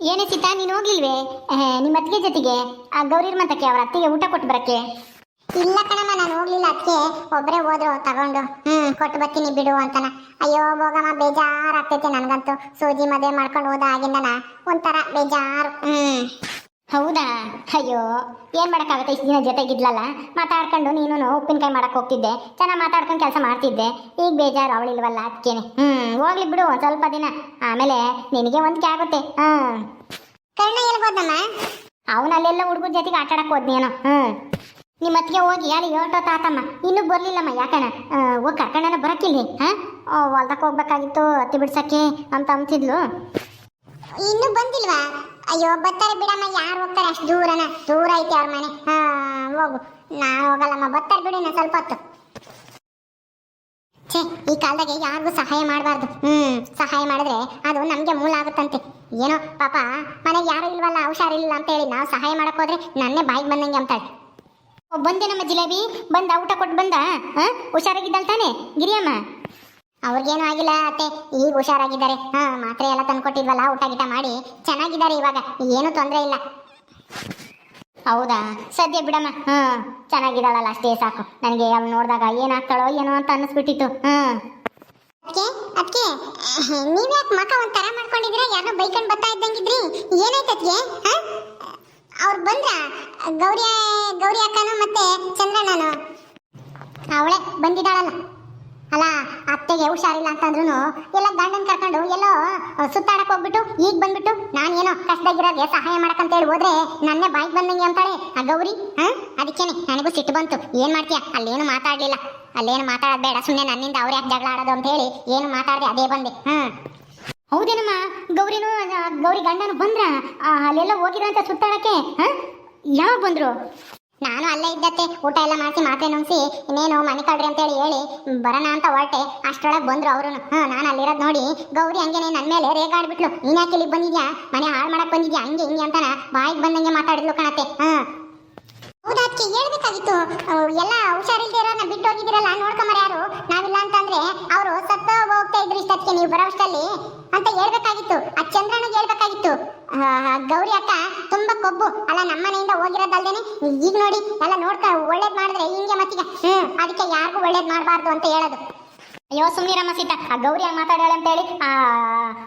ಏನೇ ಸೀತಾ ನೀನು ಹೋಗ್ಲಿಲ್ವೇ? ಆಹ್, ನಿಮ್ಮ ಅತ್ತಿಗೆ ಜೊತೆಗೆ. ಆ ಗೌರಿರ್ ಮಂತಕ್ಕೆ ಅವ್ರ ಅತ್ತಿಗೆ ಊಟ ಕೊಟ್ಟು ಬರಕ್ಕೆ. ಇಲ್ಲ ಕಣಮ್ಮ ನಾನು ಹೋಗ್ಲಿಲ್ಲ ಅದಕ್ಕೆ ಒಬ್ಬರೇ ಹೋದ್ರು ತಗೊಂಡು. ಹ್ಮ್ ಕೊಟ್ಟು ಬರ್ತೀನಿ ಬಿಡು ಅಂತನ. ಅಯ್ಯೋ ಹೋಗಮ್ಮ ಬೇಜಾರಾಗ್ತೈತೆ ನನಗಂತೂ. ಸೂಜಿ ಮದುವೆ ಮಾಡ್ಕೊಂಡು ಹೋದ ಆಗಿಂದನ ಒಂಥರ ಬೇಜಾರು. ಹ್ಮ್. ಹೌದಾ? ಅಯ್ಯೋ ಏನ್ ಮಾಡಕ್ಕಾಗತ್ತೆ? ಇಷ್ಟು ದಿನ ಜೊತೆಗಿದ್ಲಲ್ಲ? ಮಾತಾಡ್ಕೊಂಡು ನೀನು ಉಪ್ಪಿನಕಾಯಿ ಮಾಡಕ್ ಹೋಗ್ತಿದ್ದೆ. ಚೆನ್ನಾಗಿ ಮಾತಾಡ್ಕೊಂಡು ಕೆಲಸ ಮಾಡ್ತಿದ್ದೆ. ಈಗ ಬೇಜಾರು ಅವಳಿಲ್ವಲ್ಲ ಅದಕ್ಕೇನೆ ಹ್ಮ್ ಹೋಗ್ಲಿ ಬಿಡು ಒಂದ್ ಸ್ವಲ್ಪ ದಿನ. ಆಮೇಲೆ ನಿನಗೆ ಒಂದ್ಕೆ ಆಗುತ್ತೆ. ಹ್ಮ್. ಕರ್ಣ ಎಲ್ಗೋದಮ್ಮ ಅವನು ಅಲ್ಲೆಲ್ಲ ಹುಡುಗರ ಜೊತೆಗೆ ಆಟ ಆಡಕ್ ಹೋದ್ನೇನೋ ಹ್ಮ್. ನಿಮ್ಮ ಅತ್ತಿಗೆ ಹೋಗಿ ಯಾರು ಯೋಟೋ ತಾತಮ್ಮ. ಇನ್ನೂ ಬರ್ಲಿಲ್ಲಮ್ಮ ಯಾಕಣ ಹೋಗಿ ಕರ್ಕೊಂಡನ ಬರಕ್ಕಿಲ್ವಿ ಹಾ? ಹೊಲ್ದಕ್ಕೆ ಹೋಗ್ಬೇಕಾಗಿತ್ತು ಹತ್ತಿ ಬಿಡ್ಸಕ್ಕೆ ಅಂತ ಅಂತಿದ್ಲು ಇನ್ನೂ ಬಂದಿಲ್ವಾ? ಅಯ್ಯೋ, ಬರ್ತಾರೆ ಬಿಡಮ್ಮ, ಯಾರು ಹೋಗ್ತಾರೆ? ಅಷ್ಟು ದೂರನ? ದೂರ ಐತೆ ಅವ್ರ ಮನೆ. ಹಾ, ಹೋಗು. ನಾನು ಹೋಗಲ್ಲಮ್ಮ, ಬರ್ತಾರೆ ಬಿಡಿನ ಸ್ವಲ್ಪ ಹೊತ್ತು. ಛೇ, ಈ ಕಾಲದಾಗೆ ಯಾರಿಗೂ ಸಹಾಯ ಮಾಡಬಾರ್ದು. ಹ್ಮ್, ಸಹಾಯ ಮಾಡಿದ್ರೆ ಅದು ನಮಗೆ ಮೂಲ ಆಗುತ್ತಂತೆ. ಏನೋ, ಪಾಪ, ಮನೆಗೆ ಯಾರು ಇಲ್ವಲ್ಲ ಹುಷಾರಿಲ್ಲ ಅಂತ ಹೇಳಿ ನಾವು ಸಹಾಯ ಮಾಡಕ್ ಹೋದ್ರೆ ನನ್ನೇ ಬಾಯಿಗೆ ಬಂದಂಗೆ ಅಂತಾಳೆ ಬಂದೆ ನಮ್ಮ ಜಿಲೇಬಿ, ಬಂದ, ಊಟ ಕೊಟ್ಟು ಬಂದ ಹುಷಾರಾಗಿದ್ದಲ್ ತಾನೆ? ಗಿರಿಯಮ್ಮ? ಅವ್ರಿಗೇನು ಆಗಿಲ್ಲ ಅತ್ತೆ. ಈಗ ಹುಷಾರಾಗಿದ್ದಾರೆ. ಹಾ ಮಾತ್ರೆ ಎಲ್ಲ ತಂದ್ಕೊಟ್ಟಿದ್ವಲ್ಲ ಊಟ ಗೀಟ ಮಾಡಿ ಚೆನ್ನಾಗಿದ್ದಾರೆ ಇವಾಗ. ಏನು ತೊಂದರೆ ಇಲ್ಲ. ಹೌದಾ? ಸದ್ಯ ಬಿಡಮ್ಮ. ಹಾ ಚೆನ್ನಾಗಿದ್ದಾಳಲ್ಲ ಅಷ್ಟೇ ಸಾಕು. ನನಗೆ ಅವ್ಳು ನೋಡಿದಾಗ ಏನಾಗ್ತಾಳೋ ಏನೋ ಅಂತ ಅನ್ನಿಸ್ಬಿಟ್ಟಿತ್ತು. ಹಾ. ಅದಕ್ಕೆ ಅದಕ್ಕೆ ನೀವ್ಯಾಕೆ ಮಕ ಒಂಥರ ಮಾಡ್ಕೊಂಡಿದ್ರೆ ಯಾರೋ ಬೈಕಂಡ್ ಬರ್ತಾ ಇದ್ದಂಗಿದ್ರಿ? ಏನಾಯ್ತು ಅದಕ್ಕೆ ಅವ್ರು ಬಂದ್ರ? ಗೌರಿ ಗೌರಿ ಅಕ್ಕನು ಮತ್ತೆ ಚಂದ್ರಣ್ಣನು? ಅವಳೆ ಬಂದಿದ್ದಾಳಲ್ಲ. ಅಲ್ಲ, ಅತ್ತೆಗೆ ಹುಷಾರಿಲ್ಲ ಅಂತಂದ್ರು ಎಲ್ಲ ಗಂಡನ್ ಕರ್ಕೊಂಡು ಎಲ್ಲೋ ಸುತ್ತಾಡಕ್ ಹೋಗ್ಬಿಟ್ಟು ಈಗ ಬಂದ್ಬಿಟ್ಟು ನಾನೇನೋ ಕಷ್ಟದಾಗಿರೋದೇ ಸಹಾಯ ಮಾಡಕ್ಕಂತ ಹೇಳಿ ಹೋದ್ರೆ ನನ್ನೇ ಬಾಯಿಗೆ ಬಂದಂಗೆ ಅಂತಾಳೆ. ಆ ಗೌರಿ, ಹಾ? ಅದಕ್ಕೇನೆ, ನನಗೂ ಸಿಟ್ಟು ಬಂತು. ಏನ್ ಮಾಡ್ತೀಯ? ಅಲ್ಲೇನು ಮಾತಾಡ್ಲಿಲ್ಲ. ಅಲ್ಲೇನು ಮಾತಾಡೋದ್ ಬೇಡ. ಸುಮ್ಮನೆ ನನ್ನಿಂದ ಅವ್ರ ಯಾಕೆ ಜಗಳ ಆಡೋದು ಅಂತ ಹೇಳಿ ಏನು ಮಾತಾಡದೆ ಅದೇ ಬಂದೆ. ಹ್ಮ್ ಹೌದೇನಮ್ಮ? ಗೌರಿನು ಗೌರಿ ಗಂಡನು ಬಂದ್ರ? ಅಲ್ಲೆಲ್ಲ ಹೋಗಿರೋ ಅಂತ ಸುತ್ತಾಡಕ್ಕೆ, ಹ? ಯಾವಾಗ ಬಂದ್ರು? ನಾನು ಅಲ್ಲೇ ಇದ್ದತ್ತೆ ಊಟ ಎಲ್ಲ ಮಾಡಿಸಿ ಮಾತ್ರೆ ನುಂಗ್ಸಿ, ಇನ್ನೇನು ಮನೆ ಕಳ್ರಿ ಅಂತ ಹೇಳಿ ಬರೋಣ ಅಂತ ಹೊರಟೆ, ಅಷ್ಟರೊಳಗೆ ಬಂದ್ರು ಅವರು ಹಾಂ, ನಾನು ಅಲ್ಲಿರೋದು ನೋಡಿ, ಗೌರಿ ಹಂಗೇನೆ ನನ್ನ ಮೇಲೆ ರೇಗಾಡ್ಬಿಟ್ಲು ಬಿಟ್ಲು ಯಾಕೆ ಇಲ್ಲಿಗೆ ಬಂದಿದ್ಯಾ? ಮನೆ ಹಾಳು ಮಾಡಕ್ಕೆ ಬಂದಿದ್ಯಾ? ಹಂಗೆ ಹಿಂಗೆ ಅಂತಾನ ಬಾಯಿಗೆ ಬಂದಂಗೆ ಮಾತಾಡಿದ್ಲು ಕಣತ್ತೆ. ಹಾಂ. ಹೌದಾ ಅದಕ್ಕೆ ಹೇಳ್ಬೇಕಾಗಿತ್ತು ಎಲ್ಲ ಹುಷಾರಿಲ್ದೇ ಇರೋದನ್ನ ಬಿಟ್ಟು ಹೋಗಿದ್ದೀರಲ್ಲ, ನೋಡ್ಕೊಂಬರ ಯಾರು? ನಾವಿಲ್ಲ ಅಂತಂದ್ರೆ ಅವರು ಸತ್ತ ಹೋಗ್ತಾ ಇದ್ರು ಇಷ್ಟಕ್ಕೆ ನೀವು ಬರೋಷ್ಟಲ್ಲಿ ಅಂತ ಹೇಳ್ಬೇಕಾಗಿತ್ತು. ಆ ಚಂದ್ರನಿಗೆ ಆ, ಗೌರಿ ಅಕ್ಕ ತುಂಬಾ ಕೊಬ್ಬು. ಅಲ್ಲ ನಮ್ಮನೆಯಿಂದ ಹೋಗಿರೋದಲ್ದೇನೆ? ಈಗ ನೋಡಿ ಎಲ್ಲ ನೋಡ್ಕ ಒಳ್ಳೇದ್ ಮಾಡಿದ್ರೆ ಹಿಂಗೆ ಮತ್ತೀಗ. ಹ್ಮ್ ಅದಕ್ಕೆ ಯಾರಿಗೂ ಒಳ್ಳೇದ್ ಮಾಡಬಾರ್ದು ಅಂತ ಹೇಳೋದು. ಅಯ್ಯೋ ಸುಮ್ನಿರಮ್ಮ ಸೀತಾ. ಆ ಗೌರಿ ಹಂಗೆ ಅಂತ ಹೇಳಿ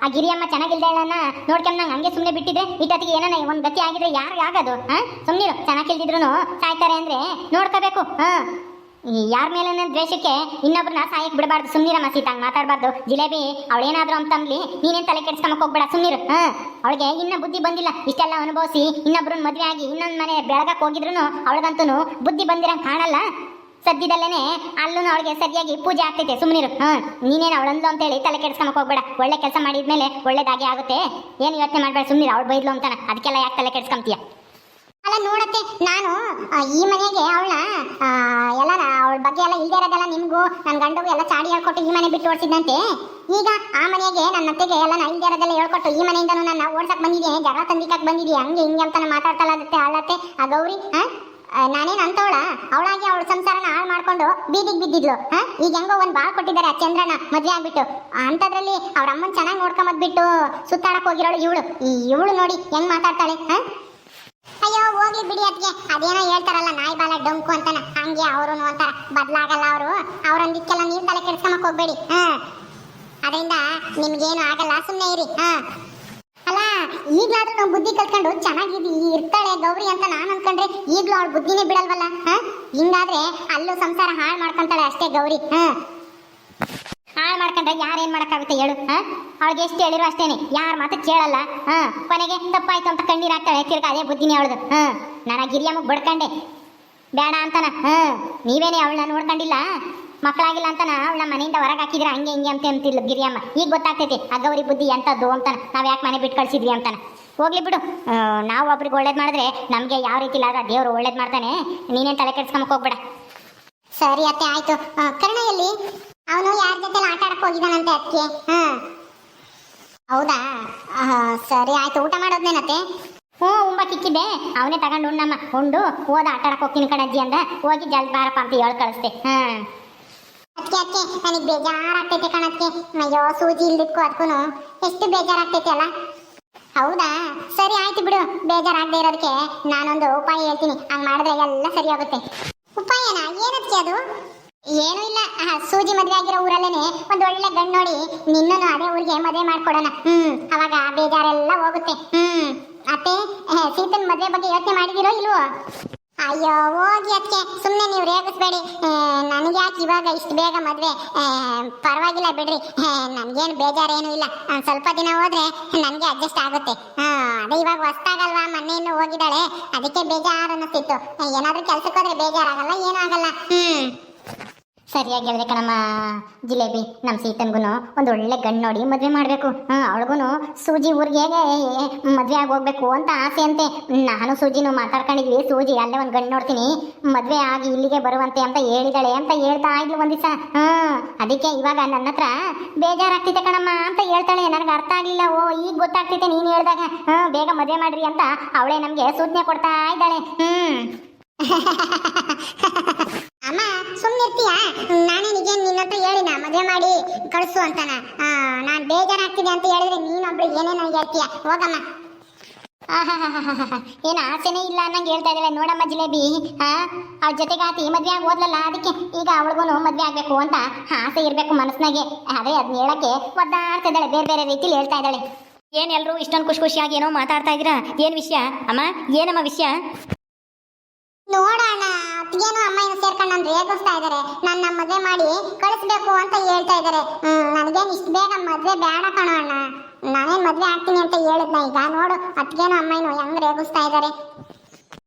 ಆ ಗಿರಿಯಮ್ಮ ಚೆನ್ನಾಗಿಲ್ದೇಳನ್ನ ನೋಡ್ಕೊಂಡು ನಂಗೆ ಹಂಗೆ ಸುಮ್ಮನೆ ಬಿಟ್ಟಿದ್ರೆ ಇಟ್ಟೊತ್ತಿಗೆ ಏನಾನ ಒಂದು ಗತಿ ಆಗಿದ್ರೆ ಯಾರು ಆಗೋದು? ಹಾಂ ಸುಮ್ನಿರು. ಚೆನ್ನಾಗಿಲ್ದಿದ್ರು ಸಾಯ್ತಾರೆ ಅಂದ್ರೆ ನೋಡ್ಕೋಬೇಕು. ಹಾ. ಯಾರ ಮೇಲನ ದ್ವೇಷಕ್ಕೆ ಇನ್ನೊಬ್ರನ್ನ ಸಾಯಕ್ ಬಿಡಬಾರ್ದು. ಸುಮ್ನಿರಮ್ಮ ಮಸೀತ ಹಂಗೆ ಮಾತಾಡಬಾರ್ದು. ಜಿಲೇಬಿ, ಅವಳೇನಾದ್ರು ಅಂತಂದ್ಲಿ ನೀನೇನ್ ತಲೆ ಕೆಡ್ಸ್ಕೊಂಬಕ್ ಹೋಗ್ಬೇಡ, ಸುಮ್ನಿರು. ಹಾ, ಅವಳಿಗೆ ಇನ್ನ ಬುದ್ಧಿ ಬಂದಿಲ್ಲ. ಇಷ್ಟೆಲ್ಲ ಅನುಭವಿಸಿ ಇನ್ನೊಬ್ರನ್ನ ಮದುವೆ ಆಗಿ ಇನ್ನೊಂದು ಮನೆ ಬೆಳಗಕ್ಕೆ ಹೋಗಿದ್ರು ಅವಳಿಗಂತೂ ಬುದ್ಧಿ ಬಂದಿರಂಗೆ ಕಾಣಲ್ಲ. ಸದ್ಯದಲ್ಲೇನೆ ಅಲ್ಲೂ ಅವಳಿಗೆ ಸರಿಯಾಗಿ ಪೂಜೆ ಆಗ್ತೈತೆ ಸುಮ್ಮನಿರು ಹಾ, ನೀನೇನು ಅವಳಂದು ಅಂತೇಳಿ ತಲೆ ಕೆಡ್ಸ್ಕೊಂಬಕ್ ಹೋಗ್ಬೇಡ. ಒಳ್ಳೆ ಕೆಲಸ ಮಾಡಿದ್ಮೇಲೆ ಒಳ್ಳೇದಾಗಿ ಆಗುತ್ತೆ. ಏನು ಯೋಚನೆ ಮಾಡ್ಬೇಡ ಸುಮ್ಮನಿರು ಅವಳು ಬೈದ್ಲು ಅಂತಾನೆ. ಅದಕ್ಕೆಲ್ಲ ಯಾಕೆ ತಲೆ ಕೆಡ್ಸ್ಕೊಂತೀಯ? ಅಲ್ಲ ನೋಡತ್ತೆ. ನಾನು ಈ ಮನೆಗೆ ಅವಳ ಎಲ್ಲ ಅವಳ ಬಗ್ಗೆ ಎಲ್ಲ ಇಲ್ದೇ ಇರೋದೆಲ್ಲ ನಿಮಗೂ ನನ್ನ ಗಂಡಗೂ ಎಲ್ಲ ಚಾಡಿ ಹೇಳ್ಕೊಟ್ಟು ಈ ಮನೆ ಬಿಟ್ಟು ಓಡಿಸಿದ್ದಂತೆ ಈಗ ಆ ಮನೆಗೆ ನನ್ನ ಅತ್ತೆಗೆ ಎಲ್ಲ ನಾ ಇಲ್ದೇ ಇರೋದೆಲ್ಲ ಹೇಳ್ಕೊಟ್ಟು ಈ ಮನೆಯಿಂದನೂ ನಾನು ಓಡ್ಸಕ್ ಬಂದಿದ್ದೆ ಜಗಳ ತಂದಿಕಕ್ಕೆ ಬಂದಿದ್ದೆ ಹಂಗೆ ಹಿಂಗೆ ಅಂತಾನೆ ಮಾತಾಡ್ತಲ್ಲತ್ತೆ ಅಳತ್ತೆ ಆ ಗೌರಿ ಹಾ ನಾನೇನು ಅಂತವಳ? ಅವಳಾಗಿ ಅವಳ ಸಂಸಾರನ ಹಾಳು ಮಾಡ್ಕೊಂಡು ಬೀದಿಗೆ ಬಿದ್ದಿದ್ಲು. ಈಗ ಹೆಂಗೋ ಒಂದು ಬಾಳ್ ಕೊಟ್ಟಿದ್ದಾರೆ ಆ ಚಂದ್ರನ ಮದ್ವೆ ಆಗ್ಬಿಟ್ಟು. ಅಂಥದ್ರಲ್ಲಿ ಅವ್ರ ಅಮ್ಮನ ಚೆನ್ನಾಗಿ ನೋಡ್ಕೊಂಬದ್ಬಿಟ್ಟು ಸುತ್ತಾಡಕ್ಕೆ ಹೋಗಿರೋಳು ಇವಳು. ಈ ಇವಳು ನೋಡಿ ಹೆಂಗ್ ಮಾತಾಡ್ತಾಳೆ ಹಾ ಅಯ್ಯೋ, ಹೋಗ್ಲಿ ಬಿಡಿ ಅದ್ಗೆ ಅದೇನೋ ಹೇಳ್ತಾರಲ್ಲ, ನಾಯಿ ಬಾಲ ಡೊಂಕು ಅಂತಾನ. ಹಂಗೆ ಅವರು ಅಂತಾರ. ಬದಲಾಗಲ್ಲ ಅವರು. ಅವ್ರೊಂದಿಕ್ಕೆಲ್ಲ ನೀರು ತಲೆ ಕೆಡ್ಸ್ಕೊಂಬಕ್ ಹೋಗ್ಬೇಡಿ. ಹಾ. ಅದರಿಂದ ನಿಮ್ಗೇನು ಆಗಲ್ಲ ಸುಮ್ಮನೆ ಇರಿ. ಹಾ. ಅಲ್ಲ, ಈಗ್ಲಾದ್ರೂ ನಾವು ಬುದ್ಧಿ ಕಲ್ತ್ಕೊಂಡು ಚೆನ್ನಾಗಿದ್ದು ಇರ್ತಾಳೆ ಗೌರಿ ಅಂತ ನಾನು ಅನ್ಕೊಂಡ್ರೆ ಈಗಲೂ ಅವಳ ಬುದ್ಧಿನೇ ಬಿಡಲ್ವಲ್ಲ? ಹಾ? ಹಿಂಗಾದ್ರೆ ಅಲ್ಲೂ ಸಂಸಾರ ಹಾಳು ಮಾಡ್ಕೊಂತಾಳೆ ಅಷ್ಟೇ ಗೌರಿ. ಹಾ. ಹಾಳು ಮಾಡ್ಕೊಂಡ್ರೆ ಏನು ಮಾಡಕ್ಕಾಗುತ್ತೆ ಹೇಳು, ಹಾ? ಅವಳಿಗೆ ಎಷ್ಟು ಹೇಳಿರೋ ಅಷ್ಟೇನೆ, ಯಾರ ಮಾತು ಕೇಳಲ್ಲ, ಹಾಂ? ಕೊನೆಗೆ ತಪ್ಪಾಯ್ತು ಅಂತ ಕಣ್ಣೀರು ಹಾಕ್ತಾಳೆ, ತಿರ್ಗ ಅದೇ ಬುದ್ಧಿನೇ ಅವಳದು, ಹಾಂ? ನಾನು ಗಿರಿಯಮ್ಮ ಬಡ್ಕಂಡೆ. ಬೇಡ ಅಂತಾನ ಹ್ಮ್ ನೀವೇನೇ ಅವಳನ್ನ ನೋಡ್ಕೊಂಡಿಲ್ಲ? ಮಕ್ಕಳಾಗಿಲ್ಲ ಅಂತಾನ ಅವಳ ಮನೆಯಿಂದ ಹೊರಗೆ ಹಾಕಿದ್ರೆ, ಹಂಗೆ ಹಿಂಗೆ ಅಂತ ಅಂತಿಲ್ಲ ಗಿರಿಯಮ್ಮ. ಈಗ ಗೊತ್ತಾಗ್ತೈತಿ, ಅಗೌರಿ ಬುದ್ಧಿ ಎಂತದ್ದು ಅಂತಾನ, ನಾವು ಯಾಕೆ ಮನೆ ಬಿಟ್ಟು ಕಳಿಸಿದ್ವಿ ಅಂತಾನ. ಹೋಗ್ಲಿ ಬಿಡು ನಾವು ಒಬ್ರಿಗೆ ಒಳ್ಳೇದು ಮಾಡಿದ್ರೆ ನಮಗೆ ಯಾವ ರೀತಿ ಇಲ್ಲ ದೇವರು ಒಳ್ಳೇದು ಮಾಡ್ತಾನೆ, ನೀನೇನು ತಲೆ ಕೆಡ್ಸ್ಕೊಂಬಕ್ಕೆ ಹೋಗ್ಬೇಡ. ಸರಿ ಅತ್ತೆ, ಆಯ್ತು. ಕರ್ಣ ಎಲ್ಲಿ ಅವನು ಯಾರ ಜೊತೆ ಆಟ ಆಡಕ್ ಹೋಗಿದಾನಂತೆ ಅದಕ್ಕೆ ಹಾ. ಹೌದಾ? ಸರಿ ಆಯ್ತು, ಊಟ ಮಾಡೋದ್ನೇನತ್ತೆ? ಹ್ಞೂ ಉಂಬ ಕಿಕ್ಕಿದ್ದೆ ಅವನೇ ತಗೊಂಡು ಉಣ್ಣಮ್ಮ ಉಂಡು, ಹೋದ, ಆಟ ಆಡಕ್ ಹೋಗ್ತೀನಿ ಕಣಜ್ಜಿ ಅಂದ. ಹೋಗಿ ಜಲ್ದಿ ಬಾರಪ್ಪ ಅಂತ ಹೇಳಿ ಕಳಿಸ್ದೆ. ಹಾ. ಅದಕ್ಕೆ ಅದಕ್ಕೆ ನನಗೆ ಬೇಜಾರಾಗ್ತೈತೆ ಕಣಕ್ಕೆ ಅಯ್ಯೋ, ಸೂಜಿ ಇಲ್ದಿದ್ಕು ಅದಕ್ಕೂ ಎಷ್ಟು ಬೇಜಾರಾಗ್ತೈತೆ ಅಲ್ಲ? ಹೌದಾ? ಸರಿ, ಆಯ್ತು ಬಿಡು. ಬೇಜಾರಾಗದೆ ಇರೋದಕ್ಕೆ ನಾನೊಂದು ಉಪಾಯ ಹೇಳ್ತೀನಿ. ಹಂಗೆ ಮಾಡಿದ್ರೆ ಎಲ್ಲ ಸರಿ ಆಗುತ್ತೆ. ಉಪಾಯನ? ಏನಕ್ಕೆ ಅದು? ಏನೂ ಇಲ್ಲ. ಆ, ಸೂಜಿ ಮದುವೆ ಆಗಿರೋ ಊರಲ್ಲೇನೆ ಒಂದು ಒಳ್ಳೆ ಗಂಡು ನೋಡಿ ನಿನ್ನನ್ನು ಅದೇ ಊರಿಗೆ ಮದುವೆ ಮಾಡ್ಕೊಡೋಣ. ಹ್ಮ್ ಅವಾಗ ಬೇಜಾರೆಲ್ಲ ಹೋಗುತ್ತೆ. ಹ್ಮ್. ಅತ್ತೆ ಆ, ಸೀತನ್ ಮದುವೆ ಬಗ್ಗೆ ಯೋಚನೆ ಮಾಡಿದಿರೋ ಇಲ್ವೋ? ಅಯ್ಯೋ ಹೋಗಿ ಅದಕ್ಕೆ ಸುಮ್ಮನೆ ನೀವು ರೇಗಿಸ್ಬೇಡಿ. ನನಗೆ ಯಾಕೆ ಇವಾಗ ಇಷ್ಟು ಬೇಗ ಮದುವೆ? ಪರವಾಗಿಲ್ಲ ಬಿಡ್ರಿ. ನನಗೇನು ಬೇಜಾರೇನು ಇಲ್ಲ. ಆ, ಸ್ವಲ್ಪ ದಿನ ಹೋದ್ರೆ ನನಗೆ ಅಡ್ಜಸ್ಟ್ ಆಗುತ್ತೆ. ಆ, ಅದೇ ಇವಾಗ ಹೊಸ್ತಾಗಲ್ವಾ ಇನ್ನೂ ಹೋಗಿದ್ದಾಳೆ. ಅದಕ್ಕೆ ಬೇಜಾರು ಅನ್ನಿಸ್ತಿತ್ತು. ಏನಾದರೂ ಕೆಲಸಕ್ಕೆ ಹೋದ್ರೆ ಬೇಜಾರಾಗಲ್ಲ ಏನೂ ಆಗಲ್ಲ. ಹ್ಮ್. ಸರಿಯಾಗಿ ಹೇಳಿದೆ ಕಣಮ್ಮ. ಜಿಲೇಬಿ ನಮ್ಮ ಸೀತನ್ಗೂ ಒಂದು ಒಳ್ಳೆ ಗಂಡು ನೋಡಿ ಮದುವೆ ಮಾಡಬೇಕು. ಹಾಂ ಅವಳಿಗೂ ಸೂಜಿ ಊರಿಗೆ ಮದುವೆ ಆಗಿ ಹೋಗ್ಬೇಕು ಅಂತ ಆಸೆ ಅಂತೆ ನಾನು ಸೂಜಿನೂ ಮಾತಾಡ್ಕೊಂಡಿದ್ವಿ. ಸೂಜಿ ಅಲ್ಲೇ ಒಂದು ಗಂಡು ನೋಡ್ತೀನಿ. ಮದುವೆ ಆಗಿ ಇಲ್ಲಿಗೆ ಬರುವಂತೆ ಅಂತ ಹೇಳಿದಾಳೆ ಅಂತ ಹೇಳ್ತಾ ಇದ್ಲು ಒಂದು ದಿವಸ. ಹಾಂ, ಅದಕ್ಕೆ ಇವಾಗ ನನ್ನ ಹತ್ರ ಬೇಜಾರಾಗ್ತಿದೆ ಕಣಮ್ಮ ಅಂತ ಹೇಳ್ತಾಳೆ. ನನಗೆ ಅರ್ಥ ಆಗಲಿಲ್ಲ. ಓ, ಈಗ ಗೊತ್ತಾಗ್ತಿದೆ ನೀನು ಹೇಳಿದಾಗ. ಹಾಂ, ಬೇಗ ಮದುವೆ ಮಾಡ್ರಿ ಅಂತ ಅವಳೇ ನಮಗೆ ಸೂಚನೆ ಕೊಡ್ತಾ ಇದ್ದಾಳೆ. ಹ್ಞೂ ಅಮ್ಮ ಸುಮ್ಮನಿರ್ತೀಯ ನಾನೇ ನಿಜ ನಿನ್ನತ್ರ ಹೇಳಿನ, ಮದುವೆ ಮಾಡಿ ಕಳಿಸು ಅಂತಾನ. ನಾನು ಬೇಜಾರಾಗ್ತಿದೆ ಅಂತ ಹೇಳಿದ್ರೆ ನೀನೊಬ್ಳು ನನಗೆ ಹೇಳ್ತೀಯ? ಹೋಗಮ್ಮ. ಏನ ಆಸೆನೇ ಇಲ್ಲ ಅನ್ನಂಗೆ ಹೇಳ್ತಾ ಇದ್ದಾಳೆ. ನೋಡಮ್ಮ ಜಿಲೇಬಿ. ಹಾ ಅವ್ರ ಜೊತೆಗೆ ಆತಿ ಮದ್ವೆ ಆಗಿ ಓದ್ಲಲ್ಲ ಅದಕ್ಕೆ ಈಗ ಅವಳಿಗೂ ಮದುವೆ ಆಗ್ಬೇಕು ಅಂತ ಆಸೆ ಇರಬೇಕು ಮನಸ್ಸಿನಾಗೆ. ಆದ್ರೆ ಅದನ್ನ ಹೇಳಕ್ಕೆ ಒದ್ದಾಡ್ತಾ ಇದ್ದಾಳೆ, ಬೇರೆ ಬೇರೆ ರೀತಿಲಿ ಹೇಳ್ತಾ ಇದ್ದಾಳೆ. ಏನ್ ಎಲ್ರು ಇಷ್ಟೊಂದು ಖುಷಿ ಖುಷಿಯಾಗಿ ಏನೋ ಮಾತಾಡ್ತಾ ಇದ್ದೀರಾ? ಏನು ವಿಷಯ? ಅಮ್ಮ, ಏನಮ್ಮ ವಿಷಯ? ನೋಡೋಣ ಅತ್ತಿಗೇನು ಅಮ್ಮಯ್ಯನ ಸೇರ್ಕೊಂಡು ನಾನು ರೇಗಿಸ್ತಾ ಇದ್ದಾರೆ ನನ್ನ ಮದುವೆ ಮಾಡಿ ಕಳಿಸ್ಬೇಕು ಅಂತ ಹೇಳ್ತಾ ಇದ್ದಾರೆ ನನಗೇನು ಇಷ್ಟು ಬೇಗ ಮದುವೆ ಬೇಡ ಕಣೋ ಅಣ್ಣ. ನಾನೇನು ಮದುವೆ ಆಗ್ತೀನಿ ಅಂತ ಹೇಳಿದ್ನ ಈಗ? ನೋಡು, ಅತ್ತಿಗೇನು ಅಮ್ಮಯ್ಯನು ಹೆಂಗ್ ರೇಗಿಸ್ತಾ ಇದ್ದಾರೆ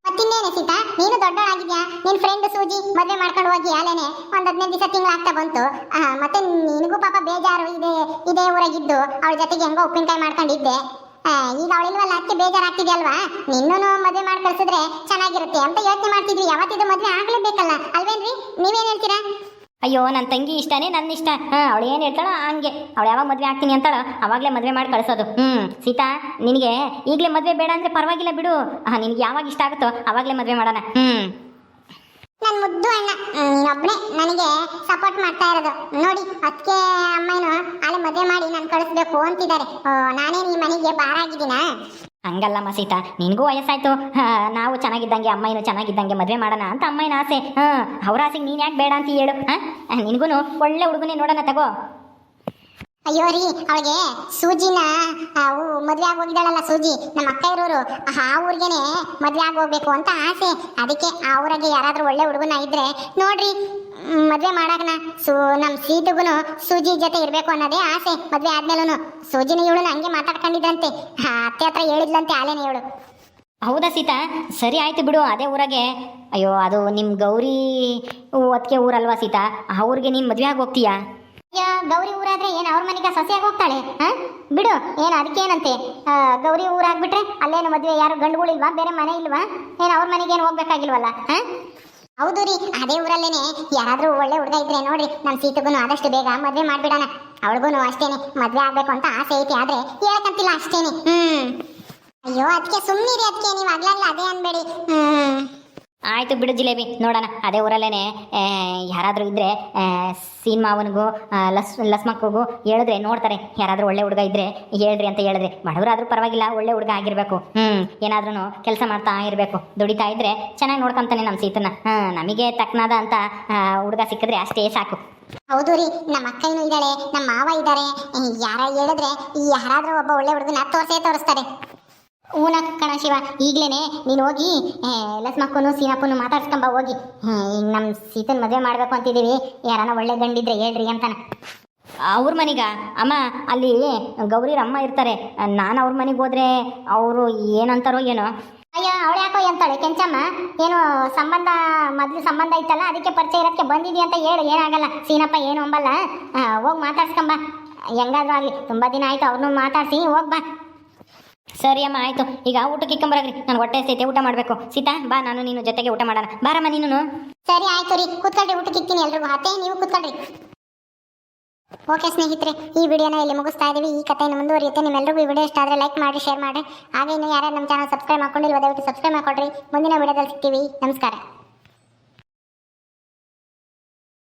ಮತ್ತಿನ್ನೇನೆ ಸೀತಾ, ನೀನು ದೊಡ್ಡವಳಾಗಿದ್ಯಾ ನಿನ್ ಫ್ರೆಂಡ್ ಸೂಜಿ ಮದುವೆ ಮಾಡ್ಕೊಂಡು ಹೋಗಿ ಅಲ್ಲೇನೆ ಒಂದ್ ಹದಿನೈದು ದಿವಸ ತಿಂಗಳಾಗ್ತಾ ಬಂತು. ಮತ್ತೆ ನಿನಗೂ ಪಾಪ ಬೇಜಾರು, ಇದೆ, ಇದೇ ಊರಾಗಿದ್ದು ಅವಳ ಜೊತೆಗೆ ಹೆಂಗೋ ಉಪ್ಪಿನಕಾಯಿ ಮಾಡ್ಕೊಂಡಿದ್ದೆ. ಈಗ ಅವಳಿಲ್ವಲ್ಲ ಅದಕ್ಕೆ ಬೇಜಾರಾಗ್ತಿದ್ಯಲ್ವಾ? ನಿನ್ನೂ ಮದುವೆ ಮಾಡಿ ಕಳ್ಸಿದ್ರೆ ಚೆನ್ನಾಗಿರುತ್ತೆ ಅಂತ ಯೋಚನೆ ಮಾಡ್ತಿದ್ವಿ. ಯಾವತ್ತಿದ್ದು ಮದುವೆ ಆಗ್ಲೇಬೇಕಲ್ಲ, ಅಲ್ವೇನ್ರಿ? ನೀವೇನ್ ಹೇಳ್ತೀರಾ? ಅಯ್ಯೋ ನನ್ನ ತಂಗಿ ಇಷ್ಟನೇ ನನ್ನ ಇಷ್ಟ. ಹಾಂ ಅವಳು ಏನು ಹೇಳ್ತಾಳೋ ಹಂಗೆ. ಅವಳು ಯಾವಾಗ ಮದುವೆ ಆಗ್ತೀನಿ ಅಂತಾಳೋ ಅವಾಗಲೇ ಮದುವೆ ಮಾಡಿ ಕಳಿಸೋದು. ಹ್ಮ್, ಸೀತಾ, ನಿನಗೆ ಈಗಲೇ ಮದುವೆ ಬೇಡ ಅಂದ್ರೆ ಪರವಾಗಿಲ್ಲ ಬಿಡು. ಹಾಂ, ನಿನಗೆ ಯಾವಾಗ ಇಷ್ಟ ಆಗುತ್ತೋ ಅವಾಗಲೇ ಮದುವೆ ಮಾಡೋಣ. ಹ್ಮ್. ನನ್ ಮುದ್ದು ಅಣ್ಣ. ನೀನೊಬ್ನೇ ನನಗೆ ಸಪೋರ್ಟ್ ಮಾಡ್ತಾ ಇರೋದು. ನೋಡಿ ಅದಕ್ಕೆ ಅಮ್ಮನು ಅಲ್ಲಿ ಮದುವೆ ಮಾಡಿ ನಾನು ಕಳಿಸ್ಬೇಕು ಅಂತಿದ್ದಾರೆ. ನಾನೇ ಈ ಮನೆಗೆ ಬಾರಾಗಿದ್ದೀನ ಹಂಗಲ್ಲ ಮಸೀತಾ ನಿನಗೂ ವಯಸ್ಸಾಯ್ತು. ನಾವು ಚೆನ್ನಾಗಿದ್ದಂಗೆ ಅಮ್ಮಯ್ಯನು ಚೆನ್ನಾಗಿದ್ದಂಗೆ ಮದುವೆ ಮಾಡೋಣ ಅಂತ ಅಮ್ಮಯ್ಯನ ಆಸೆ. ಹಾ ಅವ್ರ ಆಸೆಗೆ ನೀನು ಯಾಕೆ ಬೇಡ ಅಂತ ಹೇಳು. ಹಾ ನಿನಗೂ ಒಳ್ಳೆ ಹುಡುಗನೇ ನೋಡೋಣ ತಗೋ. ಅಯ್ಯೋ ರೀ ಅವಳಿಗೆ ಸೂಜಿನ ಮದ್ವೆ ಆಗಿ ಹೋಗಿದ್ದಾಳಲ್ಲ ಸೂಜಿ, ನಮ್ಮ ಅಕ್ಕ ಇರೋರು. ಆ ಊರಿಗೆನೆ ಮದುವೆ ಆಗೋಗ್ಬೇಕು ಅಂತ ಆಸೆ. ಅದಕ್ಕೆ ಆ ಊರಿಗೆ ಯಾರಾದರೂ ಒಳ್ಳೆ ಹುಡುಗನ ಇದ್ರೆ, ನೋಡ್ರಿ ಮದುವೆ ಮಾಡಾಕನ. ಸೂ ನಮ್ಮ ಸೀಟುಗೂ ಸೂಜಿ ಜೊತೆ ಇರಬೇಕು ಅನ್ನೋದೇ ಆಸೆ, ಮದುವೆ ಆದ್ಮೇಲೂ ಸೂಜಿನ ಇವಳು ಹಂಗೆ ಮಾತಾಡ್ಕೊಂಡಿದ್ದಂತೆ ಆ ಅತ್ತೆ ಹತ್ರ ಹೇಳಿದ್ಲಂತೆ ಆಲೇನೆ ಇವಳು. ಹೌದಾ ಸೀತಾ? ಸರಿ ಆಯ್ತು ಬಿಡು, ಅದೇ ಊರಾಗೆ. ಅಯ್ಯೋ, ಅದು ನಿಮ್ಮ ಗೌರಿ ಒತ್ತಿಗೆ ಊರಲ್ವಾ ಸೀತಾ? ಆ ಊರಿಗೆ ನೀನು ಮದುವೆ ಆಗಿ ಹೋಗ್ತೀಯಾ? ಅಯ್ಯೋ ಗೌರಿ ಊರಾದ್ರೆ ಏನು ಅವ್ರ ಮನೆಗೆ ಸೊಸೆಯಾಗಿ ಹೋಗ್ತಾಳೆ? ಹಾ? ಬಿಡು, ಏನು ಅದಕ್ಕೇನಂತೆ? ಗೌರಿ ಊರಾಗ್ಬಿಟ್ರೆ ಅಲ್ಲೇನು ಮದುವೆ, ಯಾರು ಗಂಡುಗಳಿಲ್ವಾ? ಬೇರೆ ಮನೆ ಇಲ್ವಾ? ಏನು ಅವ್ರ ಮನೆಗೆ ಏನು ಹೋಗ್ಬೇಕಾಗಿಲ್ವಲ್ಲ? ಹೌದು ರೀ, ಅದೇ ಊರಲ್ಲೇನೆ. ಯಾರಾದ್ರೂ ಒಳ್ಳೆ ಹುಡುಗ ಇದ್ರೆ ನೋಡ್ರಿ ನಮ್ಮ ಸೀತೆಗೂ ಆದಷ್ಟು ಬೇಗ ಮದ್ವೆ ಮಾಡ್ಬಿಡೋಣ. ಅವಳಿಗೂ ಅಷ್ಟೇನೆ, ಮದ್ವೆ ಆಗ್ಬೇಕು ಅಂತ ಆಸೆ ಐತಿ ಆದ್ರೆ ಹೇಳಕಂತಿಲ್ಲ ಅಷ್ಟೇನೆ. ಹ್ಮ್. ಅಯ್ಯೋ ಅದಕ್ಕೆ ಸುಮ್ಮನಿರಿ ಅದಕ್ಕೆ ನೀವು ಆಗಲಲ್ಲ ಅದೇ ಅನ್ಬೇಡಿ. ಹ್ಮ್. ಆಯ್ತು ಬಿಡು ಜಿಲೇಬಿ, ನೋಡೋಣ. ಅದೇ ಊರಲ್ಲೇ ಯಾರಾದರೂ ಇದ್ದರೆ ಸೀನ್ ಮಾವನಿಗೂ ಲಸ್, ಲಸ್ಮಕ್ಕಗೂ ಹೇಳಿದ್ರೆ ನೋಡ್ತಾರೆ. ಯಾರಾದರೂ ಒಳ್ಳೆ ಹುಡುಗ ಇದ್ದರೆ ಹೇಳ್ರಿ ಅಂತ ಹೇಳಿದ್ರೆ. ಬಡವರಾದರೂ ಪರವಾಗಿಲ್ಲ, ಒಳ್ಳೆ ಹುಡುಗ ಆಗಿರಬೇಕು. ಹ್ಞೂ ಏನಾದ್ರೂ ಕೆಲಸ ಮಾಡ್ತಾ ಇರಬೇಕು. ದುಡಿತಾ ಇದ್ದರೆ ಚೆನ್ನಾಗಿ ನೋಡ್ಕೊತಾನೆ ನಮ್ಮ ಸೀತನ ಹಾಂ, ನಮಗೆ ತಕ್ಕನಾದ ಅಂತ ಹುಡುಗ ಸಿಕ್ಕಿದ್ರೆ ಅಷ್ಟೇ ಸಾಕು. ಹೌದು ರೀ, ನಮ್ಮ ಅಕ್ಕನೂ ಇದ್ದಾಳೆ, ನಮ್ಮ ಮಾವ ಇದ್ದಾರೆ. ಯಾರ ಹೇಳಿದ್ರೆ, ಯಾರಾದರೂ ಒಬ್ಬ ಒಳ್ಳೆ ಹುಡುಗನ ತೋರಿಸೇ ತೋರಿಸ್ತಾರೆ. ಊನ ಕಣ ಶಿವ ಈಗ್ಲೇನೆ ನೀನು ಹೋಗಿ ಲಸ್ಮಕ್ಕೂ ಸೀನಪ್ಪನು ಮಾತಾಡ್ಸ್ಕೊಂಬ ಹೋಗಿ. ಈಗ ನಮ್ಮ ಸೀತನ್ ಮದುವೆ ಮಾಡ್ಬೇಕು ಅಂತಿದ್ದೀವಿ. ಯಾರನ್ನ ಒಳ್ಳೆ ಗಂಡಿದ್ರೆ ಹೇಳ್ರಿ ಅಂತಾನ. ಅವ್ರ ಮನೆಗ? ಅಮ್ಮ ಅಲ್ಲಿ ಗೌರಿರ ಅಮ್ಮ ಇರ್ತಾರೆ. ನಾನು ಅವ್ರ ಮನೆಗೆ ಹೋದ್ರೆ ಅವರು ಏನಂತಾರೋ ಏನೋ? ಅಯ್ಯೋ ಅವಳು ಯಾಕೋ ಎಂತಾಳೆ? ಕೆಂಚಮ್ಮ ಏನು ಸಂಬಂಧ ಮೊದಲು ಸಂಬಂಧ ಇತ್ತಲ್ಲ ಅದಕ್ಕೆ ಪರಿಚಯ ಇರೋಕ್ಕೆ ಬಂದಿದ್ದೀಯ ಅಂತ ಹೇಳು ಏನಾಗಲ್ಲ. ಸೀನಪ್ಪ ಏನು ಅಂಬಲ್ಲ. ಹೋಗಿ ಮಾತಾಡ್ಸ್ಕೊಂಬ. ಹೆಂಗಾದ್ರೂ ಆಗಲಿ ತುಂಬ ದಿನ ಆಯ್ತು ಅವ್ರನ್ನೂ ಮಾತಾಡ್ಸಿ ಹೋಗ್ ಬಾ. ಸರಿ ಅಮ್ಮ, ಆಯ್ತು. ಈಗ ಊಟಕ್ಕೆ ಇಕ್ಕೊಂಬರಾಗ್ರಿ ನಾನು ಹೊಟ್ಟೆ ಸೈತೆ ಊಟ ಮಾಡಬೇಕು. ಸೀತಾ, ಬಾ, ನಾನು ನೀನು ಜೊತೆಗೆ ಊಟ ಮಾಡೋಣ. ಬಾರಮ್ಮ ನೀನು. ಸರಿ, ಆಯ್ತು ರೀ. ಕೂತ್ಕೊಳ್ರಿ, ಊಟಕ್ಕೆ ಇಕ್ತೀನಿ ಎಲ್ರಿಗೂ. ಅತ್ತೆ, ನೀವು ಕೂತ್ಕೊಳ್ರಿ. ಓಕೆ ಸ್ನೇಹಿತರೆ, ಈ ವಿಡಿಯೋನ ಇಲ್ಲಿ ಮುಗಿಸ್ತಾ ಇದ್ದೀವಿ ಈ ಕಥೆಯನ್ನು ಮುಂದುವರಿಯುತ್ತೆ. ನಿಮ್ಮೆಲ್ಲರಿಗೂ ಈ ವಿಡಿಯೋ ಇಷ್ಟ ಆದರೆ ಲೈಕ್ ಮಾಡಿ, ಶೇರ್ ಮಾಡಿ. ಹಾಗೆ ಇನ್ನು ಯಾರ್ಯಾರು ನಮ್ಮ ಚಾನಲ್ ಸಬ್ಸ್ಕ್ರೈಬ್ ಮಾಡ್ಕೊಂಡಿಲ್ಲ ದಯವಿಟ್ಟು ಸಬ್ಸ್ಕ್ರೈಬ್ ಮಾಡ್ಕೊಡ್ರಿ ಮುಂದಿನ ವಿಡಿಯೋದಲ್ಲಿ ಸಿಗ್ತೀವಿ. ನಮಸ್ಕಾರ.